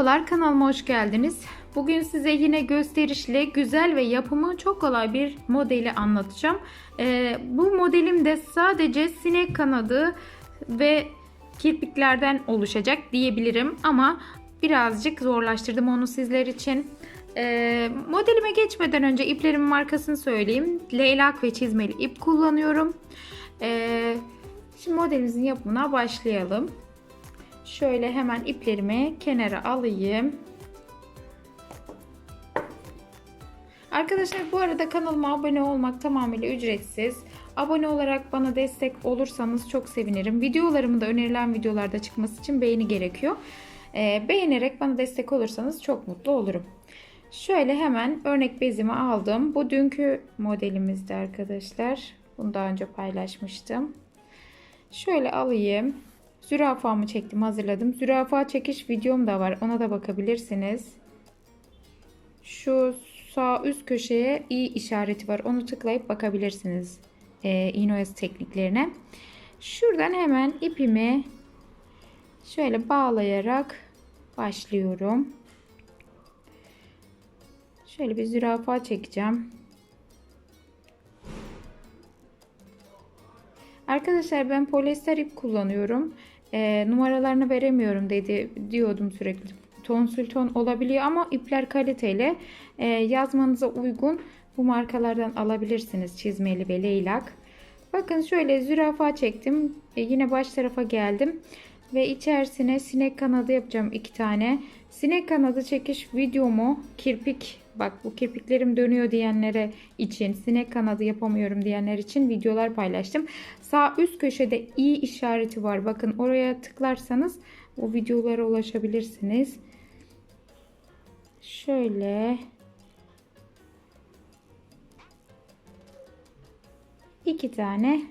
Merhabalar kanalıma hoş geldiniz. Bugün size yine gösterişli, güzel ve yapımı çok kolay bir modeli anlatacağım. Ee, bu modelim de sadece sinek kanadı ve kirpiklerden oluşacak diyebilirim ama birazcık zorlaştırdım onu sizler için. Ee, modelime geçmeden önce iplerimin markasını söyleyeyim. Leylak ve çizmeli ip kullanıyorum. Ee, şimdi modelimizin yapımına başlayalım. Şöyle hemen iplerimi kenara alayım. Arkadaşlar bu arada kanalıma abone olmak tamamıyla ücretsiz. Abone olarak bana destek olursanız çok sevinirim. Videolarımı da önerilen videolarda çıkması için beğeni gerekiyor. Ee, beğenerek bana destek olursanız çok mutlu olurum. Şöyle hemen örnek bezimi aldım. Bu dünkü modelimizdi arkadaşlar. Bunu daha önce paylaşmıştım. Şöyle alayım. Zürafamı çektim hazırladım. Zürafa çekiş videom da var. Ona da bakabilirsiniz. Şu sağ üst köşeye i işareti var. Onu tıklayıp bakabilirsiniz. E, inoyaz tekniklerine. Şuradan hemen ipimi şöyle bağlayarak başlıyorum. Şöyle bir zürafa çekeceğim. Arkadaşlar ben polyester ip kullanıyorum. E, numaralarını veremiyorum dedi diyordum sürekli. Tonsül ton olabiliyor ama ipler kaliteli. E, yazmanıza uygun bu markalardan alabilirsiniz. Çizmeli ve leylak. Bakın şöyle zürafa çektim. E, yine baş tarafa geldim. Ve içerisine sinek kanadı yapacağım iki tane. Sinek kanadı çekiş videomu kirpik bak bu kirpiklerim dönüyor diyenlere için sinek kanadı yapamıyorum diyenler için videolar paylaştım. Sağ üst köşede i işareti var. Bakın oraya tıklarsanız o videolara ulaşabilirsiniz. Şöyle iki tane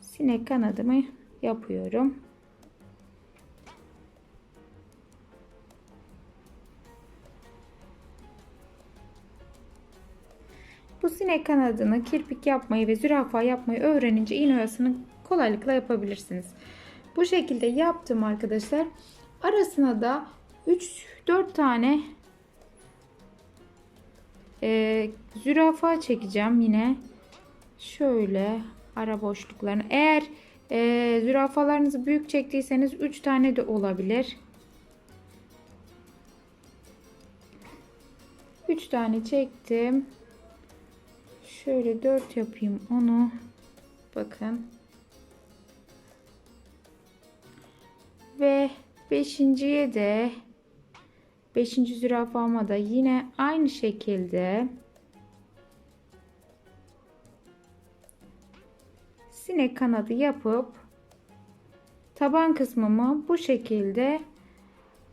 sinek kanadımı yapıyorum. Sinek kanadını kirpik yapmayı ve zürafa yapmayı öğrenince iğne oyasını kolaylıkla yapabilirsiniz. Bu şekilde yaptım arkadaşlar. Arasına da 3-4 tane e, zürafa çekeceğim yine. Şöyle ara boşluklarını. Eğer e, zürafalarınızı büyük çektiyseniz 3 tane de olabilir. 3 tane çektim. Şöyle 4 yapayım onu. Bakın. Ve beşinciye de beşinci zürafama da yine aynı şekilde sinek kanadı yapıp taban kısmımı bu şekilde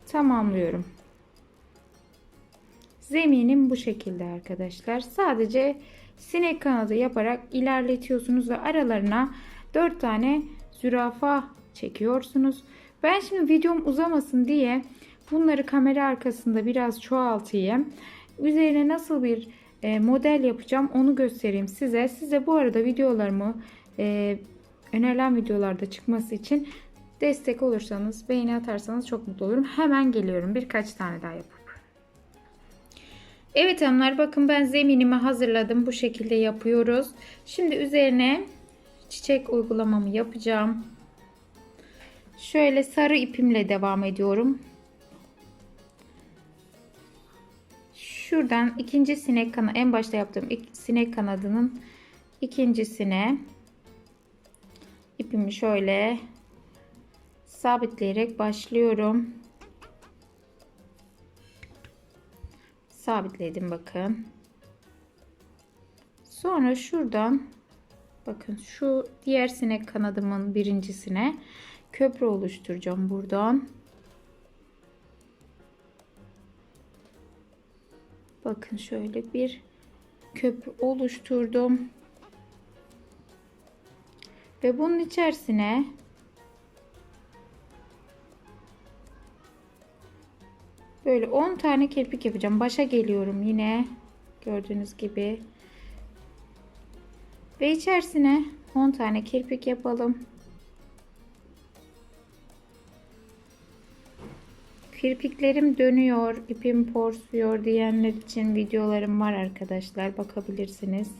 tamamlıyorum. Zeminim bu şekilde arkadaşlar. Sadece sinek kanadı yaparak ilerletiyorsunuz ve aralarına 4 tane zürafa çekiyorsunuz. Ben şimdi videom uzamasın diye bunları kamera arkasında biraz çoğaltayım. Üzerine nasıl bir e, model yapacağım onu göstereyim size. Size bu arada videolarımı e, önerilen videolarda çıkması için destek olursanız, beğeni atarsanız çok mutlu olurum. Hemen geliyorum birkaç tane daha yapıp. Evet hanımlar bakın ben zeminimi hazırladım. Bu şekilde yapıyoruz. Şimdi üzerine çiçek uygulamamı yapacağım. Şöyle sarı ipimle devam ediyorum. Şuradan ikinci sinek kanadı en başta yaptığım sinek kanadının ikincisine ipimi şöyle sabitleyerek başlıyorum. Sabitledim bakın. Sonra şuradan bakın şu diğer sinek kanadımın birincisine köprü oluşturacağım buradan. Bakın şöyle bir köprü oluşturdum. Ve bunun içerisine böyle 10 tane kirpik yapacağım. Başa geliyorum yine. Gördüğünüz gibi. Ve içerisine 10 tane kirpik yapalım. Kirpiklerim dönüyor, ipim porsuyor diyenler için videolarım var arkadaşlar. Bakabilirsiniz.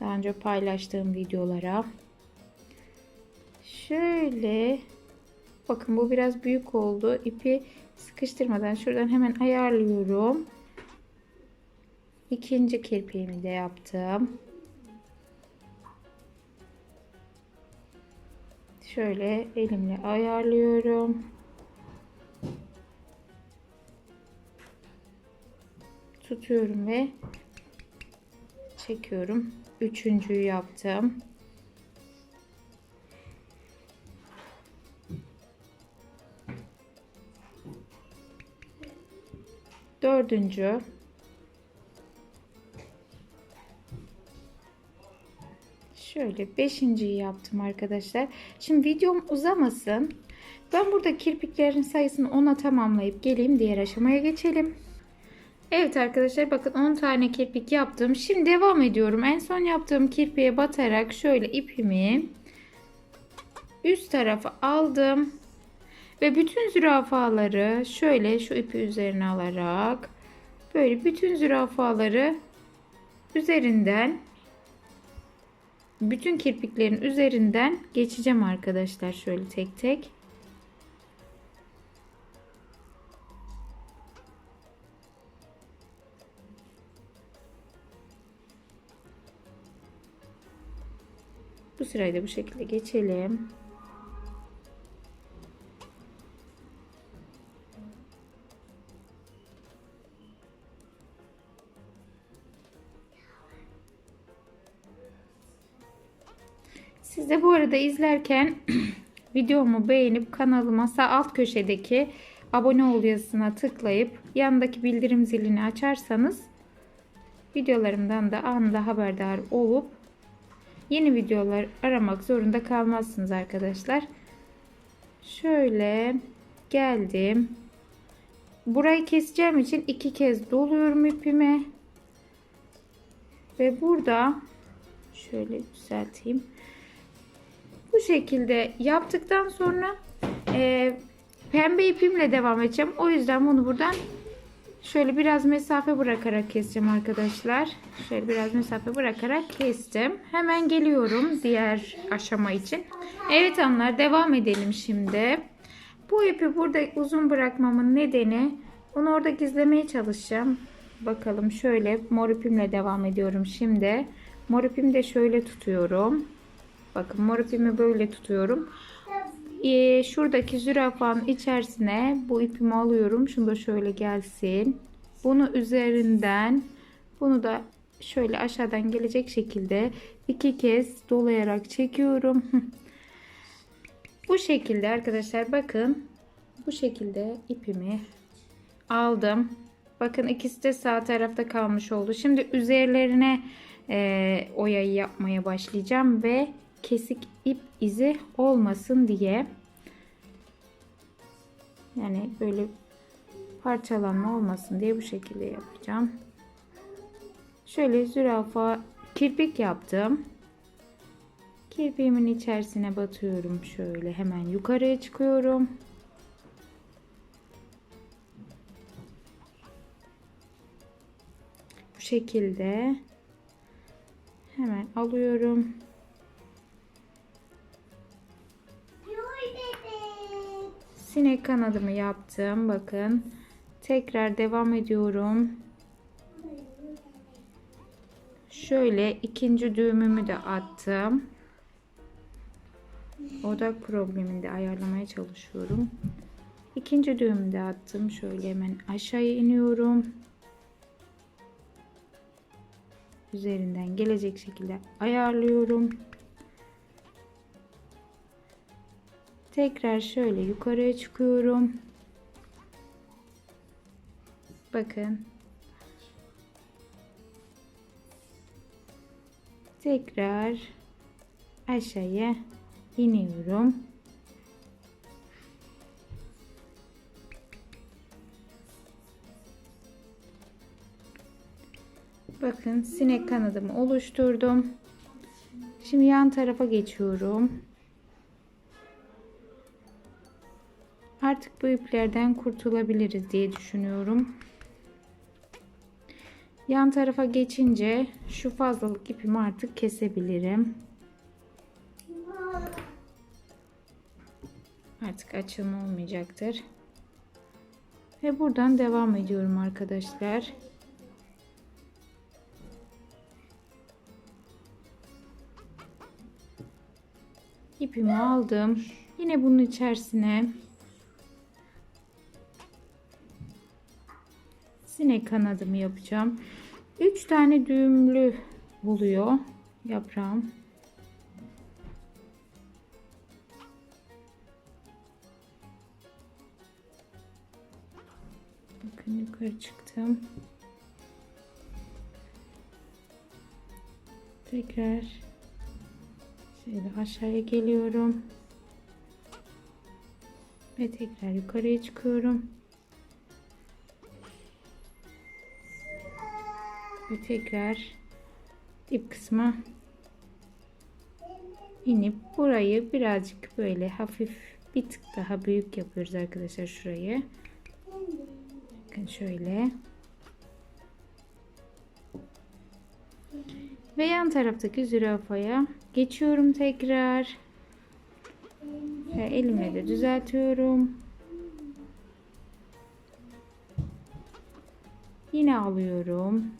Daha önce paylaştığım videolara. Şöyle bakın bu biraz büyük oldu. İpi sıkıştırmadan şuradan hemen ayarlıyorum. İkinci kirpiğimi de yaptım. Şöyle elimle ayarlıyorum. Tutuyorum ve çekiyorum. Üçüncüyü yaptım. Dördüncü. Şöyle beşinciyi yaptım arkadaşlar. Şimdi videom uzamasın. Ben burada kirpiklerin sayısını 10'a tamamlayıp geleyim. Diğer aşamaya geçelim. Evet arkadaşlar bakın 10 tane kirpik yaptım. Şimdi devam ediyorum. En son yaptığım kirpiğe batarak şöyle ipimi üst tarafa aldım. Ve bütün zürafaları şöyle şu ipi üzerine alarak böyle bütün zürafaları üzerinden bütün kirpiklerin üzerinden geçeceğim arkadaşlar şöyle tek tek. Bu sırayı da bu şekilde geçelim. Arada izlerken videomu beğenip kanalıma sağ alt köşedeki abone ol yazısına tıklayıp yanındaki bildirim zilini açarsanız videolarımdan da anında haberdar olup yeni videolar aramak zorunda kalmazsınız arkadaşlar. Şöyle geldim. Burayı keseceğim için iki kez doluyorum ipimi. Ve burada şöyle düzelteyim. Bu şekilde yaptıktan sonra e, pembe ipimle devam edeceğim. O yüzden bunu buradan şöyle biraz mesafe bırakarak keseceğim arkadaşlar. Şöyle biraz mesafe bırakarak kestim. Hemen geliyorum diğer aşama için. Evet hanımlar devam edelim şimdi. Bu ipi burada uzun bırakmamın nedeni onu orada gizlemeye çalışacağım. Bakalım şöyle mor ipimle devam ediyorum şimdi. Mor ipimi de şöyle tutuyorum. Bakın mor ipimi böyle tutuyorum. Ee, şuradaki zürafanın içerisine bu ipimi alıyorum. Şunu da şöyle gelsin. Bunu üzerinden bunu da şöyle aşağıdan gelecek şekilde iki kez dolayarak çekiyorum. bu şekilde arkadaşlar bakın. Bu şekilde ipimi aldım. Bakın ikisi de sağ tarafta kalmış oldu. Şimdi üzerlerine e, oyayı yapmaya başlayacağım ve kesik ip izi olmasın diye yani böyle parçalanma olmasın diye bu şekilde yapacağım. Şöyle zürafa kirpik yaptım. Kirpiğimin içerisine batıyorum şöyle hemen yukarıya çıkıyorum. Bu şekilde hemen alıyorum. Sinek kanadımı yaptım. Bakın. Tekrar devam ediyorum. Şöyle ikinci düğümümü de attım. Odak problemini de ayarlamaya çalışıyorum. İkinci düğümü de attım. Şöyle hemen aşağıya iniyorum. Üzerinden gelecek şekilde ayarlıyorum. Tekrar şöyle yukarıya çıkıyorum. Bakın. Tekrar aşağıya iniyorum. Bakın sinek kanadımı oluşturdum. Şimdi yan tarafa geçiyorum. Artık bu iplerden kurtulabiliriz diye düşünüyorum. Yan tarafa geçince şu fazlalık ipimi artık kesebilirim. Artık açılma olmayacaktır. Ve buradan devam ediyorum arkadaşlar. İpimi aldım. Yine bunun içerisine sinek kanadımı yapacağım. 3 tane düğümlü buluyor yaprağım. Bakın yukarı çıktım. Tekrar şöyle aşağıya geliyorum. Ve tekrar yukarıya çıkıyorum. Ve tekrar dip kısma inip burayı birazcık böyle hafif bir tık daha büyük yapıyoruz arkadaşlar şurayı. Bakın şöyle. Ve yan taraftaki zürafaya geçiyorum tekrar. Ve elimle de düzeltiyorum. Yine alıyorum.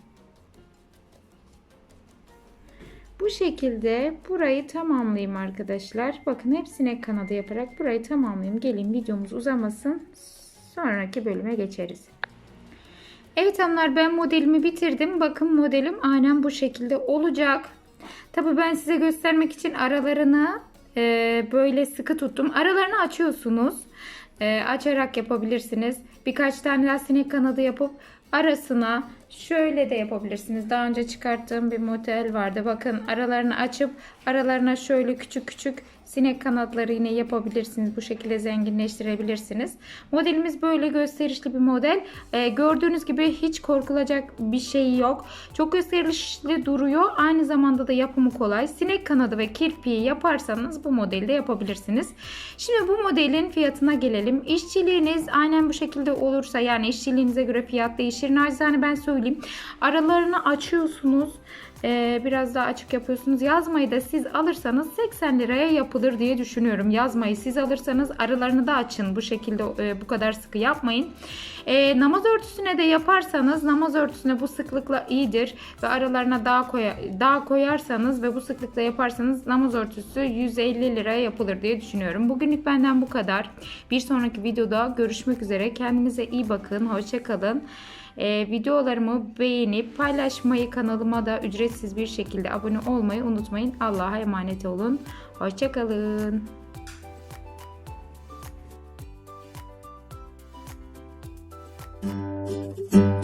Bu şekilde burayı tamamlayayım arkadaşlar. Bakın hepsine kanadı yaparak burayı tamamlayayım. Gelin videomuz uzamasın. Sonraki bölüme geçeriz. Evet hanımlar ben modelimi bitirdim. Bakın modelim aynen bu şekilde olacak. Tabi ben size göstermek için aralarını e, böyle sıkı tuttum. Aralarını açıyorsunuz. E, açarak yapabilirsiniz. Birkaç tane daha sinek kanadı yapıp arasına şöyle de yapabilirsiniz. Daha önce çıkarttığım bir model vardı. Bakın aralarını açıp aralarına şöyle küçük küçük sinek kanatları yine yapabilirsiniz. Bu şekilde zenginleştirebilirsiniz. Modelimiz böyle gösterişli bir model. Ee, gördüğünüz gibi hiç korkulacak bir şey yok. Çok gösterişli duruyor. Aynı zamanda da yapımı kolay. Sinek kanadı ve kirpiği yaparsanız bu modelde yapabilirsiniz. Şimdi bu modelin fiyatına gelelim. İşçiliğiniz aynen bu şekilde olursa yani işçiliğinize göre fiyat değişir. Nacizane ben söyleyeyim. Aralarını açıyorsunuz. Ee, biraz daha açık yapıyorsunuz. Yazmayı da siz alırsanız 80 liraya yapılır diye düşünüyorum. Yazmayı siz alırsanız aralarını da açın. Bu şekilde e, bu kadar sıkı yapmayın. E, namaz örtüsüne de yaparsanız namaz örtüsüne bu sıklıkla iyidir ve aralarına daha koya, daha koyarsanız ve bu sıklıkla yaparsanız namaz örtüsü 150 liraya yapılır diye düşünüyorum. Bugünlük benden bu kadar. Bir sonraki videoda görüşmek üzere. Kendinize iyi bakın. Hoşçakalın. Ee, videolarımı beğenip paylaşmayı kanalıma da ücretsiz bir şekilde abone olmayı unutmayın. Allah'a emanet olun. Hoşçakalın. Müzik